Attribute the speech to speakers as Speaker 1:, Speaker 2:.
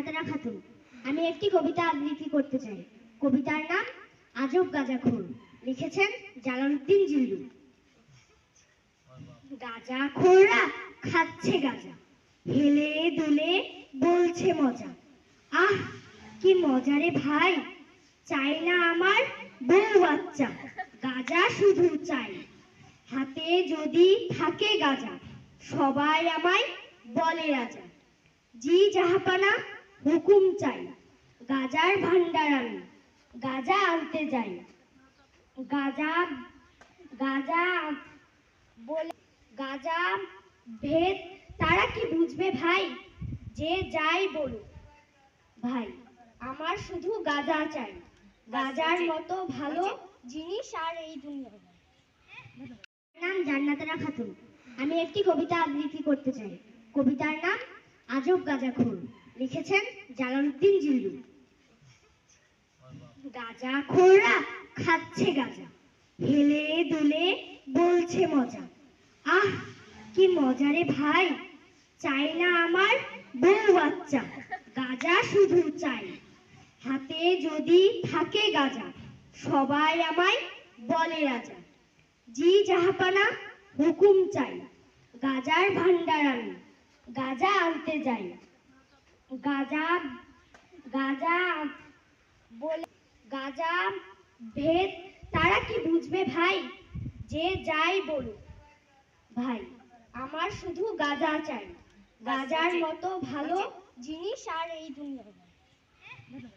Speaker 1: জান্নাতারা খাতুন আমি একটি কবিতা আবৃত্তি করতে চাই। কবিতার নাম আজব গাঁজাখোর লিখেছেন জালালউদ্দিন জিল্লু। গাঁজাখোররা খাচ্ছে গাঁজা। হেলে দুলে বলছে মজা। আহ, কি মজা রে ভাই। চাই না আমার বউ বাচ্চা। গাজা শুধু চাই। হাতে যদি থাকে গাজা, সবাই আমায় বলে রাজা। জি জাহাপানা হুকুম চাই। গাজার ভান্ডার আমি গাজা আনতে যাই গাজা গাজা বলে গাজা ভেদ তারা কি বুঝবে ভাই? যে যাই বলুক ভাই আমার শুধু গাজা চাই। গাজার মতো ভালো জিনিস আর এই দুনিয়ায় নাম জান্নাতারা খাতুন। আমি একটি কবিতা আবৃত্তি করতে চাই। কবিতার নাম আজব গাঁজাখোর। লিখেছেন জালালউদ্দিন জিল্লু। গাঁজাখোররা খাচ্ছে গাঁজা। হেলে দুলে বলছে মজা। আহ, কি মজা রে ভাই। চাই না আমার বউ বাচ্চা। গাজা শুধু চাই। হাতে যদি থাকে গাজা, সবাই আমায় বলে রাজা। জি জাহাপানা, হুকুম চাই। গাজার ভান্ডার আমি। গাজা আনতে যাই। গাজা গাজা বলে গাজা ভেদ তারা কি বুঝবে ভাই? যে যাই বলুক ভাই আমার শুধু গাজা চাই। গাজার মতো ভালো জিনিস আর এই দুনিয়ায়। নেই।